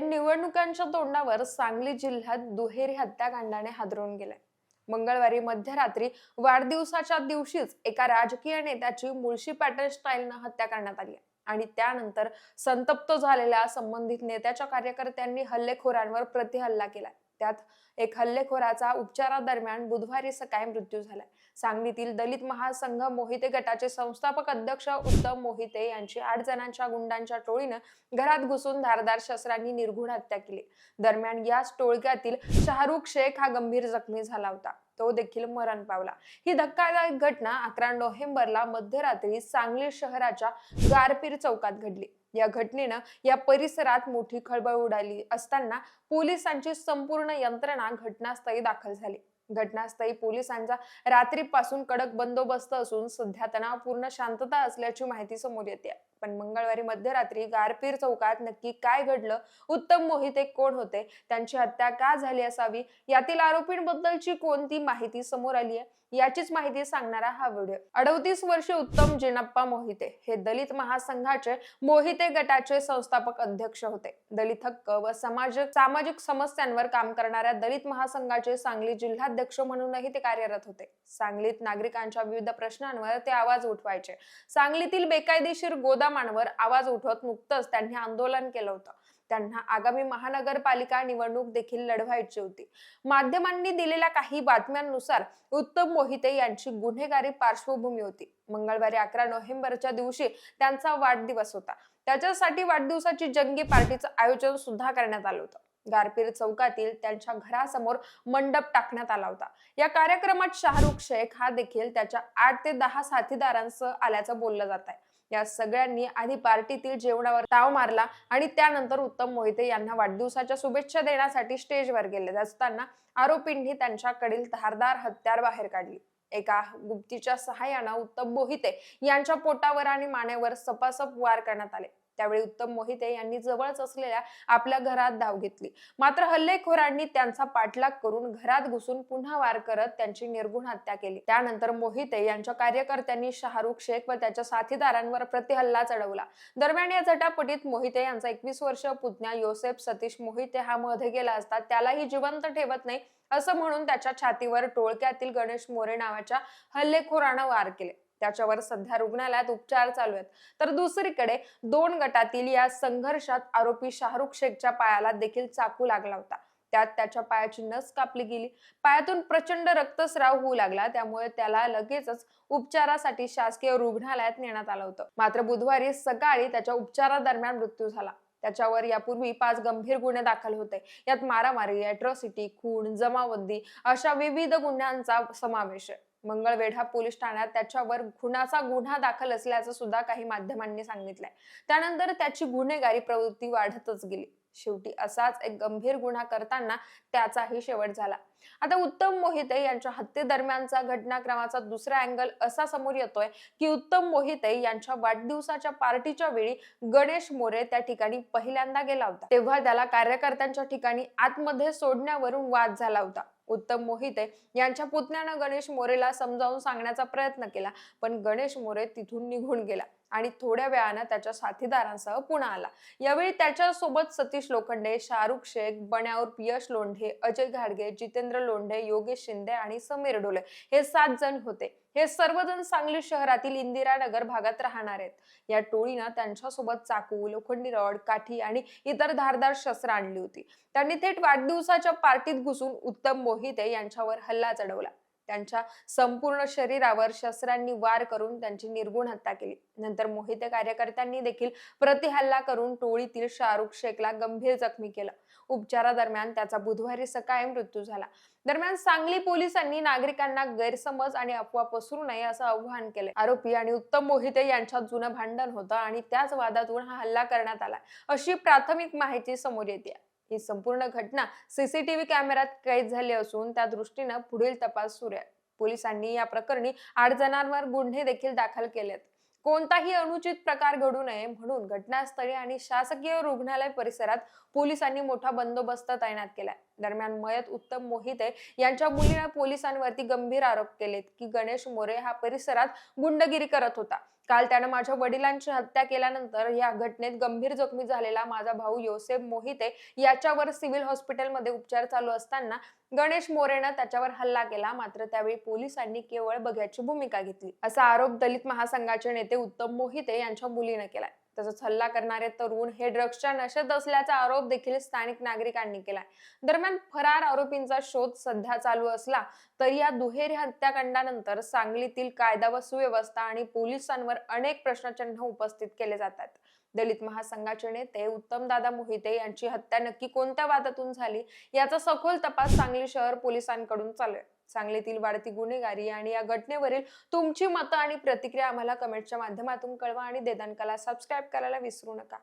निवडणुकांच्या तोंडावर सांगली जिल्ह्यात दुहेरी हत्याकांडाने हादरून गेलाय मंगळवारी मध्यरात्री वाढदिवसाच्या दिवशीच एका राजकीय नेत्याची मुळशी पॅटर्न स्टाईलनं हत्या करण्यात आली आहे. आणि त्यानंतर संतप्त झालेल्या संबंधित नेत्याच्या कार्यकर्त्यांनी हल्लेखोरांवर प्रतिहल्ला केलाय त्यात एक हल्लेखोराचा उपचारादरम्यान बुधवारी सकाळी मृत्यू झालाय. सांगलीतील दलित महासंघ मोहिते गटाचे संस्थापक अध्यक्ष उत्तम मोहिते यांची आठ जणांच्या गुंडांच्या टोळीनं घरात घुसून धारदार शस्त्रांनी निर्घुण हत्या केली. दरम्यान याच टोळक्यातील शाहरुख शेख हा गंभीर जखमी झाला होता. तो देखील मरण पावला. ही धक्कादायक घटना अकरा नोव्हेंबरला मध्यरात्री सांगली शहराच्या गारपीर चौकात घडली. या घटनेनं या परिसरात मोठी खळबळ उडाली असताना पोलिसांची संपूर्ण यंत्रणा घटनास्थळी दाखल झाली. घटनास्थळी पोलिसांचा रात्रीपासून कडक बंदोबस्त असून सध्या तणावपूर्ण शांतता असल्याची माहिती समोर येते पण मंगळवारी मध्यरात्री गारपीर चौकात नक्की काय घडलं? उत्तम मोहिते कोण होते? त्यांची हत्या का झाली असावी? यातील आरोपींबद्दलची कोणती माहिती समोर आली आहे? याचीच माहिती सांगणारा हा व्हिडिओ. अडतीस वर्षे उत्तम जिनप्पा मोहिते हे दलित महासंघाचे मोहिते गटाचे संस्थापक अध्यक्ष होते. दलित हक्क व समाज सामाजिक समस्यांवर काम करणाऱ्या दलित महासंघाचे सांगली जिल्हाध्यक्ष म्हणूनही ते कार्यरत होते. सांगलीत नागरिकांच्या विविध प्रश्नांवर ते आवाज उठवायचे. सांगलीतील बेकायदेशीर गोदाम गोदामांवर आवाज उठवत नुकतंच त्यांनी आंदोलन केलं होतं. त्यांना आगामी महानगरपालिका निवडणूक देखील लढवायची होती. माध्यमांनी दिलेल्या काही बातम्यांनुसार उत्तम मोहिते यांची गुन्हेगारी पार्श्वभूमी होती. मंगळवारी अकरा नोव्हेंबरच्या दिवशी त्यांचा वाढदिवस होता. त्याच्यासाठी वाढदिवसाची जंगी पार्टीचं आयोजन सुद्धा करण्यात आलं होतं. गारपीर चौकातील त्यांच्या घरासमोर मंडप टाकण्यात आला होता. या कार्यक्रमात शाहरुख शेख हा देखील त्याच्या आठ ते दहा साथीदारांसह आल्याचं बोललं जात आहे या सगळ्यांनी आधी पार्टीतील जेवणावर ताव मारला आणि त्यानंतर उत्तम मोहिते यांना वाढदिवसाच्या शुभेच्छा देण्यासाठी स्टेजवर गेले. असताना आरोपींनी त्यांच्याकडील धारदार हत्यार बाहेर काढली. एका गुप्तीच्या सहाय्यानं उत्तम मोहिते यांच्या पोटावर आणि मानेवर सपासप वार करण्यात आले. त्यावेळी उत्तम मोहिते यांनी जवळच असलेल्या आपल्या घरात धाव घेतली. मात्र हल्लेखोरांनी त्यांचा पाठलाग करून घरात घुसून पुन्हा वार करत त्यांची निर्गुण हत्या केली. त्यानंतर मोहिते यांच्या कार्यकर्त्यांनी शाहरुख शेख व त्याच्या साथीदारांवर प्रतिहल्ला चढवला. दरम्यान या झटापटीत मोहिते यांचा एकवीस वर्ष पुतण्या योसेफ सतीश मोहिते हा मध्ये गेला असता त्यालाही जिवंत ठेवत नाही असं म्हणून त्याच्या छातीवर टोळक्यातील गणेश मोरे नावाच्या हल्लेखोरानं वार केले. त्याच्यावर सध्या रुग्णालयात उपचार चालू आहेत. तर दुसरीकडे दोन गटातील या संघर्षात आरोपी शाहरुख शेखच्या पायाला देखील चाकू लागला होता. त्यात त्याच्या पायाची नस कापली गेली. पायातून प्रचंड रक्तस्राव होऊ लागला. त्यामुळे त्याला लगेचच उपचारासाठी शासकीय रुग्णालयात नेण्यात आलं होतं. मात्र बुधवारी सकाळी त्याच्या उपचारादरम्यान मृत्यू झाला. त्याच्यावर यापूर्वी पाच गंभीर गुन्हे दाखल होते. यात मारामारी अॅट्रॉसिटी खून जमावबंदी अशा विविध गुन्ह्यांचा समावेश आहे. मंगळवेढा पोलीस ठाण्यात त्याच्यावर खुनाचा गुन्हा दाखल असल्याचं सुद्धा काही माध्यमांनी सांगितलंय. त्यानंतर त्याची गुन्हेगारी प्रवृत्ती वाढतच गेली. शेवटी असाच एक गंभीर गुन्हा करताना त्याचाही शेवट झाला. आता उत्तम मोहिते यांच्या हत्येदरम्यानचा घटनाक्रमाचा दुसरा अँगल असा समोर येतोय की उत्तम मोहिते यांच्या वाढदिवसाच्या पार्टीच्या वेळी गणेश मोरे त्या ठिकाणी पहिल्यांदा गेला होता. तेव्हा त्याला कार्यकर्त्यांच्या ठिकाणी आतमध्ये सोडण्यावरून वाद झाला होता. उत्तम मोहिते यांच्या पुतण्यानं गणेश मोरेला समजावून सांगण्याचा प्रयत्न केला पण गणेश मोरे तिथून निघून गेला. आणि थोड्या वेळानं त्याच्या साथीदारांसह पुन्हा आला. यावेळी त्याच्यासोबत सतीश लोखंडे शाहरुख शेख बण्यावर पियश लोंढे अजय घाडगे जितेंद्र लोंढे योगेश शिंदे आणि समीर डोले हे सात जण होते. हे सर्वजण सांगली शहरातील इंदिरानगर भागात राहणार आहेत. या टोळीनं त्यांच्यासोबत चाकू लोखंडी रॉड काठी आणि इतर धारदार शस्त्र आणली होती. त्यांनी थेट वाढदिवसाच्या पार्टीत घुसून उत्तम मोहिते यांच्यावर हल्ला चढवला. त्यांच्या संपूर्ण शरीरावर शस्त्रांनी वार करून त्यांची निर्गुण हत्या केली. नंतर मोहिते कार्यकर्त्यांनी देखील प्रतिहल्ला करून टोळीतील शाहरुख शेखला गंभीर जखमी केलं. उपचारादरम्यान त्याचा बुधवारी सकाळी मृत्यू झाला. दरम्यान सांगली पोलिसांनी नागरिकांना गैरसमज आणि अफवा पसरू नये असं आवाहन केले आरोपी आणि उत्तम मोहिते यांच्यात जुनं भांडण होतं आणि त्याच वादातून हा हल्ला करण्यात आला. अशी प्राथमिक माहिती समोर येते ही संपूर्ण घटना सीसीटीव्ही कॅमेऱ्यात कैद झाली असून त्या दृष्टीनं पुढील तपास सुरू आहे. पोलिसांनी या प्रकरणी आठ जणांवर गुन्हे देखील दाखल केलेत. कोणताही अनुचित प्रकार घडू नये म्हणून घटनास्थळी आणि शासकीय रुग्णालय परिसरात पोलिसांनी मोठा बंदोबस्त तैनात केलाय. दरम्यान मयत उत्तम मोहिते यांच्या मुलीने पोलिसांवरती गंभीर आरोप केलेत की गणेश मोरे हा परिसरात गुंडगिरी करत होता. काल त्यानं माझ्या वडिलांची हत्या केल्यानंतर या घटनेत गंभीर जखमी झालेला माझा भाऊ योसेफ मोहिते याच्यावर सिव्हिल हॉस्पिटलमध्ये उपचार चालू असताना गणेश मोरेनं त्याच्यावर हल्ला केला. मात्र त्यावेळी पोलिसांनी केवळ बघ्याची भूमिका घेतली. असा आरोप दलित महासंघाचे नेते उत्तम मोहिते यांच्या मुलीने केलाय. तसंच हल्ला करणारे तरुण हे ड्रग्सच्या नशेत असल्याचा आरोप देखील स्थानिक नागरिकांनी केलाय. दरम्यान फरार आरोपींचा शोध सध्या चालू असला तरी या दुहेरी हत्याकांडानंतर सांगलीतील कायदा व सुव्यवस्था आणि पोलिसांवर अनेक प्रश्नचिन्ह उपस्थित केले जातात. दलित महासंघाचे नेते उत्तम दादा मोहिते यांची हत्या नक्की कोणत्या वादातून झाली याचा सखोल तपास सांगली शहर पोलिसांकडून चालू आहे. सांगलीतील वाढती गुन्हेगारी आणि या घटनेवरील तुमची मतं आणि प्रतिक्रिया आम्हाला कमेंटच्या माध्यमातून कळवा आणि देदानकाला सबस्क्राईब करायला विसरू नका.